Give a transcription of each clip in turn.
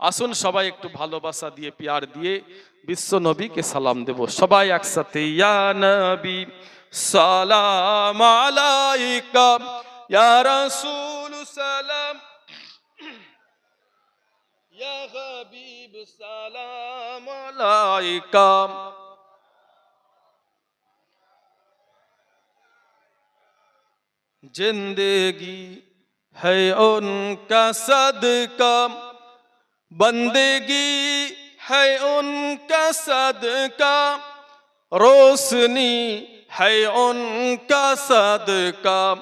আসুন সবাই একটু ভালোবাসা দিয়ে পিয়ার দিয়ে বিশ্ব নবীকে সালাম দেব সবাই একসাথে ইয়া নবী সালাম আলাইকা ইয়া রাসূল সালাম ইয়া হাবিব সালাম আলাইকা जिंदगी है उनका सदका بندگی ہے ان کا صدقہ، روشنی ہے ان کا صدقہ،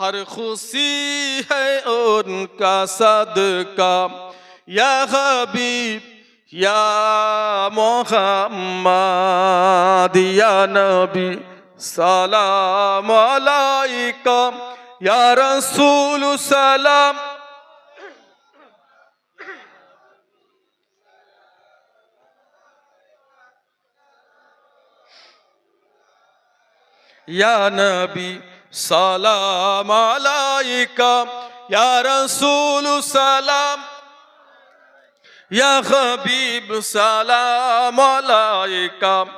ہر خوشی ہے ان کا صدقہ۔ یا غبیب یا محمد، یا نبی، سلام علیکم، یا رسول سلام۔ Ya Nabi Salam Alaika Ya Rasul Salam Ya Habib Salam Alaika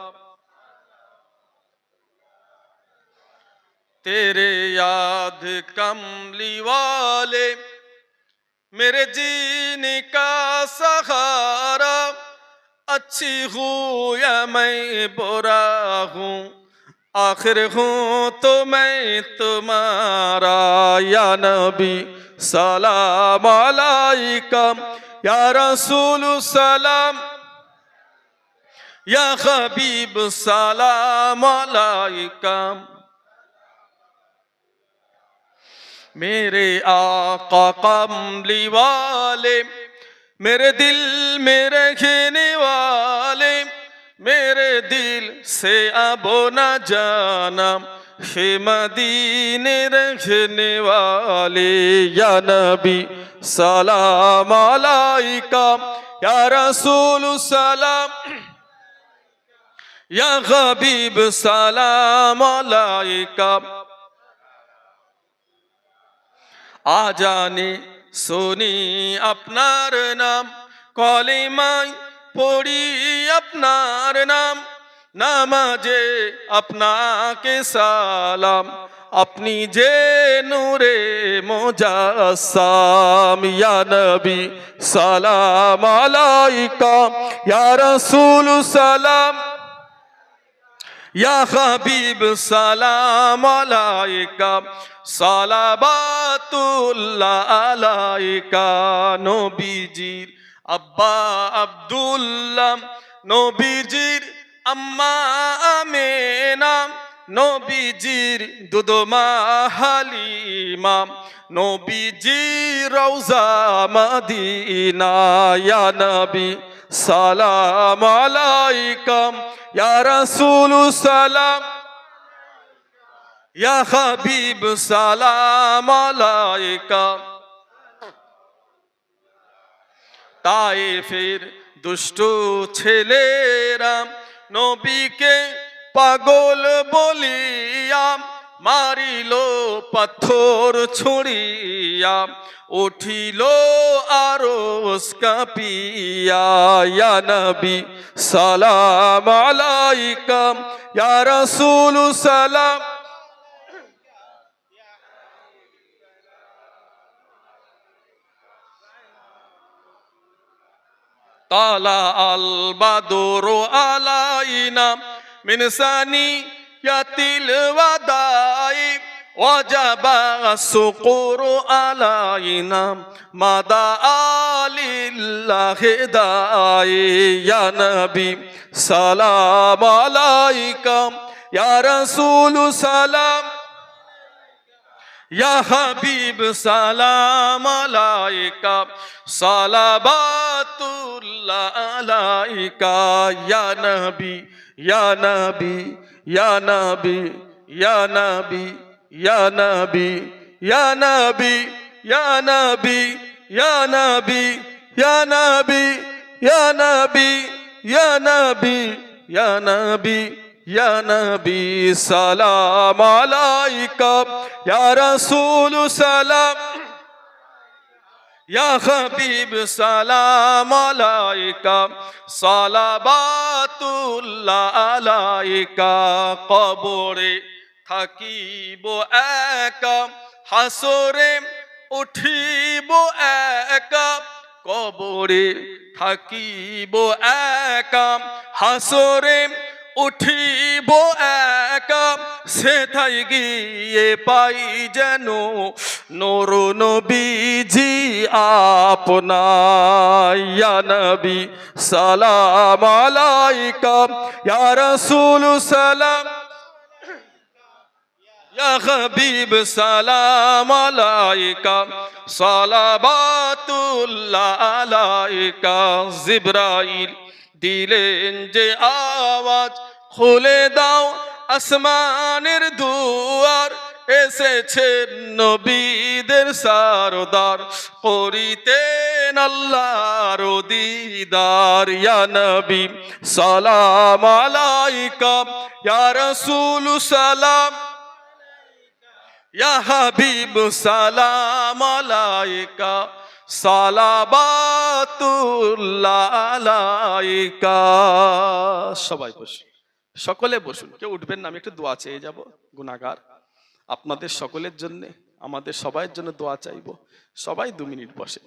तेरे याद कमली वाले मेरे जीने का सहारा अच्छी हूँ या मैं बुरा हूँ आखिर हूँ तो मैं तुम्हारा या नबी सलाम अलैकम या रसूल सलाम या हबीब सलाम अलैकम मेरे आका कमली वाले मेरे दिल में रहने वाले میرے دل سے اب نہ جانا مدینے رہنے والے یا نبی، سلام علیکہ یا رسول سلام، یا غبیب سلام علیکہ آ جانے سونی اپنار نام، کالمائی پوڑی اپنا رے اپنا کے سالام اپنی جے نور موجا سلام یا نبی سلام علیکم یا رسول سلام یا سلام علیکم صلابات اللہ علیکم نبی جیر ابا عبداللہ নবীজির আম্মা আমেনা, নবীজির দুদমা হালিমা, নবীজির রওজা মদিনা ইয়া নবী সালাম আলাইকুম। ইয়া রাসূল সালাম, ইয়া হাবিব সালাম আলাইকা তাইফের দুষ্টু ছেলেরা, নবীকে পাগল বলিয়া মারিল, পাথর ছুড়িয়া উঠিল আরও কাপিয়া। নবী, সালাম আলাইকুম ইয়া রাসূল সালাম। طلع البدر علينا من ثنية الوداع وجب السقور علينا مدى لله داعي. يا نبي سلام عليكم يا رسول سلام يا حبيب سلام عليك. صلوات الله عليك يا نبي يا نبي يا نبي يا نبي يا نبي يا نبي يا نبي يا نبي يا نبي يا نبي يا نبي يا نبي يا نبي سلام عليك يا رسول سلام সালাম আলাইকা, সালাবাতুল্লাহ আলাইকা, কবরে থাকিব একা, হাসরে উঠিব একা, কবরে থাকিব একা, হাসরে উঠিব একা সেথাই গিয়ে পাই যেন নোর নবীজি আপনার, ইয়া নবী, সালাম আলাইকা ইয়া রাসূল সালাম, ইয়া হাবিব সালাম আলাইকা সালাবাতুল্লাহ আলাইকা জিবরাইল দিলেন যে আওয়াজ খুলে দাও, আসমানের দুয়ার এসেছেন নবীদের সারদার করিতেন আল্লাহর দিদার। ইয়া নবী, সালাম আলাইকা, ইয়া রাসূল সালাম। ইয়া হাবিব, সালাম আলাইকা। সবাই বসুন, সকলে বসুন, কেউ উঠবেন না, আমি একটু দোয়া চেয়ে যাব গুনাগার আপনাদের সকলের জন্যে আমাদের সবাইয়ের জন্য দোয়া চাইব। সবাই দু মিনিট বসে।